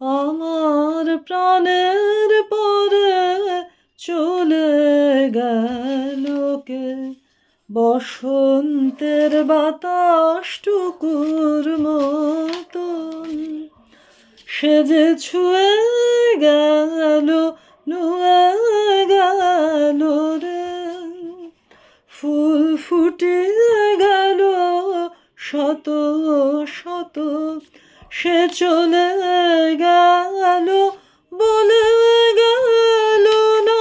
আমার প্রাণের পরে চলে গেল কে? বসন্তের বাতাস টুকুর মতন। সে যে ছুঁয়ে গেল, নুয়ে গেল রে। ফুল ফুটিয়ে গেল শত শত। সে চলে গেল, বলে গেল না।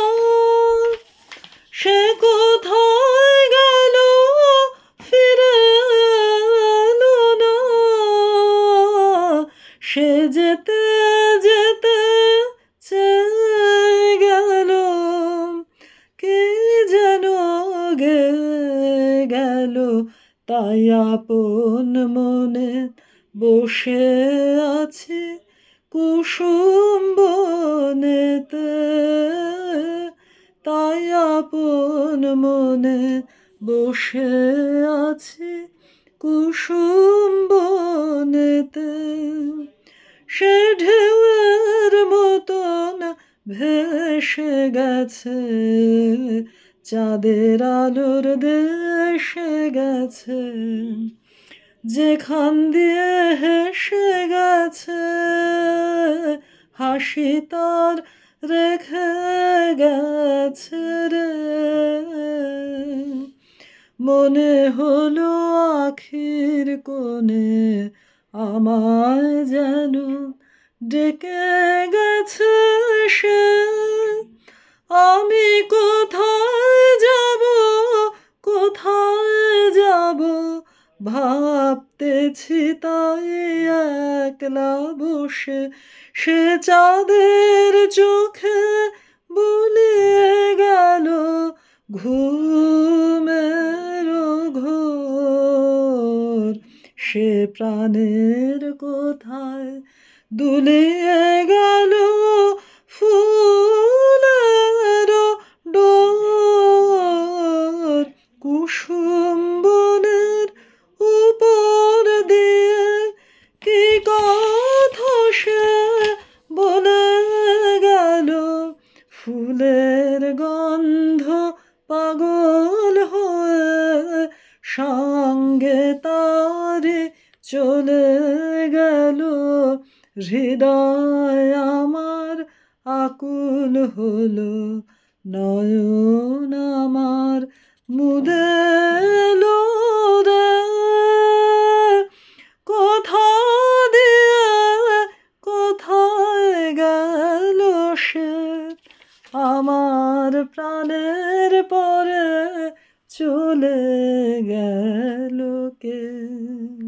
সে কোথায় গেল, ফিরে না। সে যেতে যেতে চেয়ে গেল, কে যেন গে গেল। তাই আপন মনে বসে আছি। কুসুম বনেতে, তাই আপন মনে বসে আছি। কুসুম বনেতে, সে ঢেউয়ের মতন ভেসে গেছে। চাঁদের আলোর দেশে গেছে, যেখান দিয়ে হেসে গেছে। হাসি তার রেখে গেছে রে। মনে হলো আখির কোণে আমায় যেন ডেকে গেছে সে ভাবতেছি তাই একলা বসে সে চাঁদের চোখে বুলিয়ে গেল ঘুমের ঘোর। সে প্রাণের কোথায় দুলিয়ে গেল ফুলের গন্ধ পাগল হয়ে সঙ্গে তারে চলে গেল। হৃদয় আমার আকুল হলো নয়ন আমার মুদেলো প্রাণের পরে চলে গেল কে?